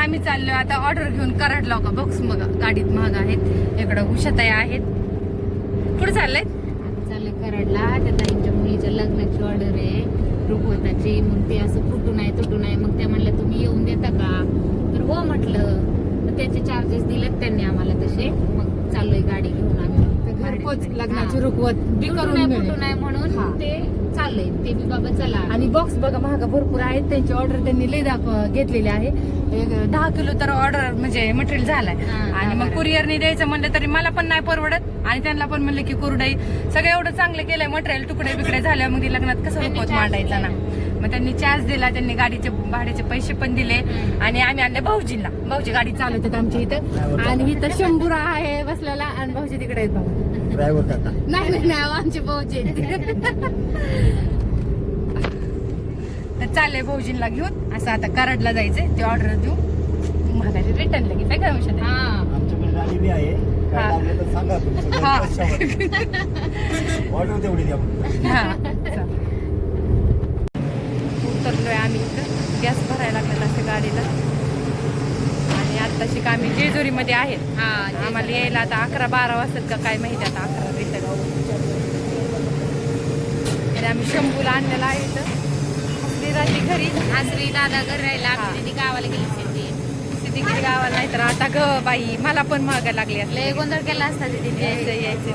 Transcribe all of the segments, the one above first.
आम्ही चाललोय आता ऑर्डर घेऊन कराडला का बघ मग गाडीत महाग आहेत. इकडं उषाताई आहेत. कुठे चाललंय? चाललं कराडला. त्या ताईंच्या मुलीच्या लग्नाची ऑर्डर आहे. रुपवताची. मग ते असं फुटून आहे तुटून आहे. मग त्या म्हणल्या तुम्ही येऊन देता का? तर हो म्हटलं. तर त्याचे चार्जेस दिलेत त्यांनी आम्हाला तसे. मग चाललोय गाडी घेऊन. हा. लग्नाची रुखवत बी करून मिळेल. आहे म्हणून हा. ते चाललंय ते बी बाबा चला आणि बॉक्स बघा महाग भरपूर आहेत त्यांची ऑर्डर त्यांनी लई दाखव घेतलेली आहे एक दहा किलो तर ऑर्डर म्हणजे मटेरियल झालाय हा, आणि मग बरोबर. कुरिअरने द्यायचं म्हणलं तरी मला पण नाही परवडत आणि त्यांना पण म्हणलं की कुरडाई सगळं एवढं चांगलं केलंय मटेरियल तुकडे बिकडे झाल्या मग ते लग्नात कसं त्यांनी रुखवत charge मांडायचा ना. मग त्यांनी चार्ज दिला त्यांनी गाडीचे भाड्याचे पैसे पण दिले हम्म. आणि आम्ही आणले भाऊजींना भाऊजी गाडी चालवतात आमच्या इथं आणि इथं शंभूरा आहे बसलेला आणि भाऊजी तिकडे आहेत बघा ड्रायव्हर काका नाही नाही नाही आमचे भाऊजी तर चाललंय भाऊजींना घेऊन. असं आता कराडला जायचंय ते ऑर्डर देऊ. महागाची रिटर्न लगेच काय काय औषध हा. आमच्याकडे गाडी बी आहे. काय हा. लागलं तर सांगा तुमचं. हा. ऑर्डर तेवढी द्या फक्त. हा चालेल. उतरलोय आम्ही इथं. गॅस भरायला लागलेला असं गाडीला. आणि आत्ताशी का आम्ही जेजुरीमध्ये आहेत. हा आम्हाला यायला आता अकरा बारा वाजतात का काय माहिती आता अकरा रिटर्न आणि आम्ही शंभूला आणलेला आहे इथं. आपली राहते घरी. आसरी दादा घर राहिला. दिदी गावाला गेली सिद्धी. गावाला नाही तर आता ग बाई मला पण महागा लागली असले लय गोंधळ केला असता दिदीने यायचं यायचं.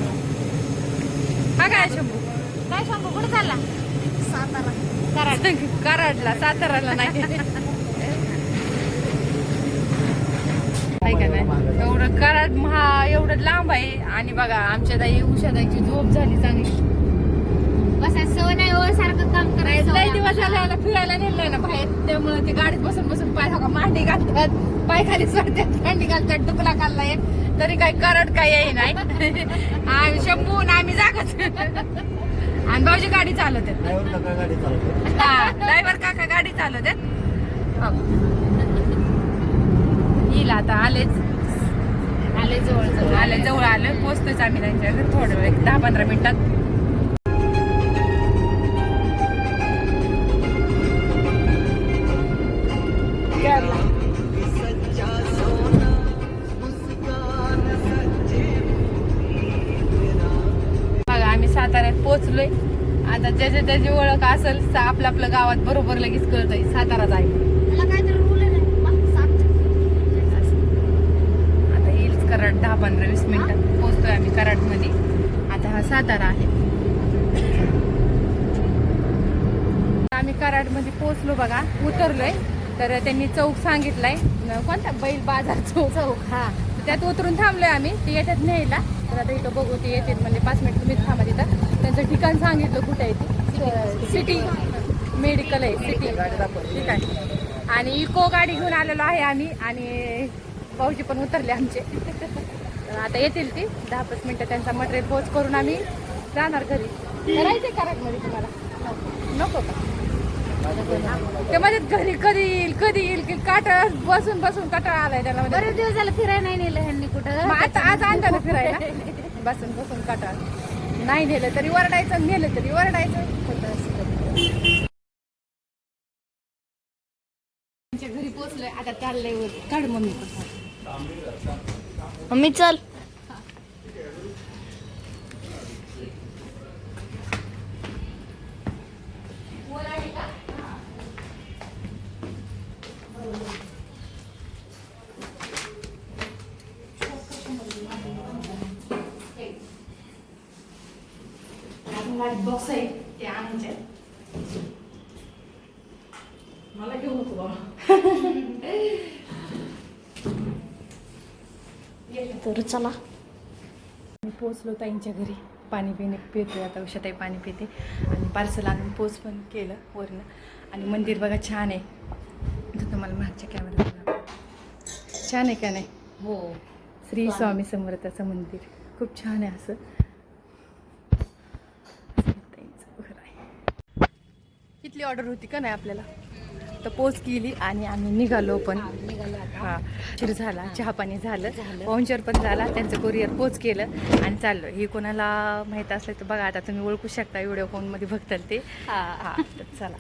हा काय शंभू? काय सांगू कुठे चालला? कराड. कराडला साताराला नाही. आहे का नाही? एवढं कराड महा एवढं लांब आहे. आणि बघा आमच्या ताई उषाताईची झोप झाली चांगली. बस सवय नाही हो सारखं काम करायचं लय दिवस झाले याला फिरायला नेलंय ना बाहेर. त्यामुळे ते गाडीत बसून बसून पाय हो का मांडी घालतात. पाय खाली सोडतात मांडी घालतात टुकला खाल्लाय. तरी काय करड काय येई नाही. आम्ही शंभू आणि आम्ही जागच. आणि भाऊजी गाडी चालवतात. ड्रायव्हर काका गाडी चालवतो हा ड्रायव्हर काका गाडी चालवतात. येईल आता आलेच. आले जवळ जवळ आले जवळ आलं पोचतोच आम्ही त्यांच्या थोडं वेळ एक दहा पंधरा मिनिटात. बघा आम्ही साताऱ्यात पोचलोय आता ज्याच्या त्याची ओळख असेल सा- आपलं आपलं गावात बरोबर लगेच कळतंय साताराच आहे मला काय तर रूल नाही आता येईल कराड दहा पंधरा वीस मिनिटात पोहोचतोय आम्ही कराडमध्ये. आता हा सातारा आहे. आम्ही कराडमध्ये पोहोचलो बघा उतरलोय. तर त्यांनी चौक सांगितलाय. कोणता? बैल बाजार चौक. चौक हा. त्यात उतरून थांबलोय आम्ही. ते येतात न्यायला. तर आता इथं बघू ते येतात म्हणजे पाच मिनिट तुम्हीच थांबा तिथं. त्यांचं ठिकाण सांगितलं कुठे आहे ते. सिटी मेडिकल आहे सिटी ठीक आहे. आणि इको गाडी घेऊन आलेलो आहे आम्ही. आणि भाऊजी पण उतरले आमचे. आता येतील ती. दहा पाच मिनिटं त्यांचा मटेरियल पोच करून आम्ही जाणार घरी. करायचंय कराडमध्ये तुम्हाला. नको का? ते मध्ये घरी कधी येईल कधी येईल की काटा बसून बसून कटाळा आलाय त्याला. बरेच दिवस झालं फिरायला नाही नेलं ह्यांनी कुठं? आता आज आणलं ना फिरायला. बसून बसून कटाळा. नाही नेलं तरी वरडायचं नेलं तरी वरडायचं घरी पोचलोय आता चाललंय. काढ मम्मी मम्मी चल. बॉक्स आहे ते आणायचे मला घेऊ नको बाबा. तर चला. मी पोचलो ताईंच्या घरी. पाणी पिणे पितोय आता उषाताई पाणी पिते. आणि पार्सल आणून पोच पण केलं वरनं. आणि मंदिर बघा छान आहे. इथं तुम्हाला मागच्या कॅमेरा छान आहे का नाही? हो. श्री स्वामी समर्थाचं मंदिर. खूप छान आहे असं. कितली ऑर्डर होती का नाही आपल्याला? तर पोच केली आणि आम्ही निघालो पण. हा शिर झाला चहा पाणी झालं. झालं. पाहुणचार पण झाला त्यांचं कोरिअर पोच केलं आणि चाललो. हे कोणाला माहीत असलं तर बघा आता तुम्ही ओळखू शकता व्हिडिओ फोनमध्ये बघताल ते. हा. हा चला.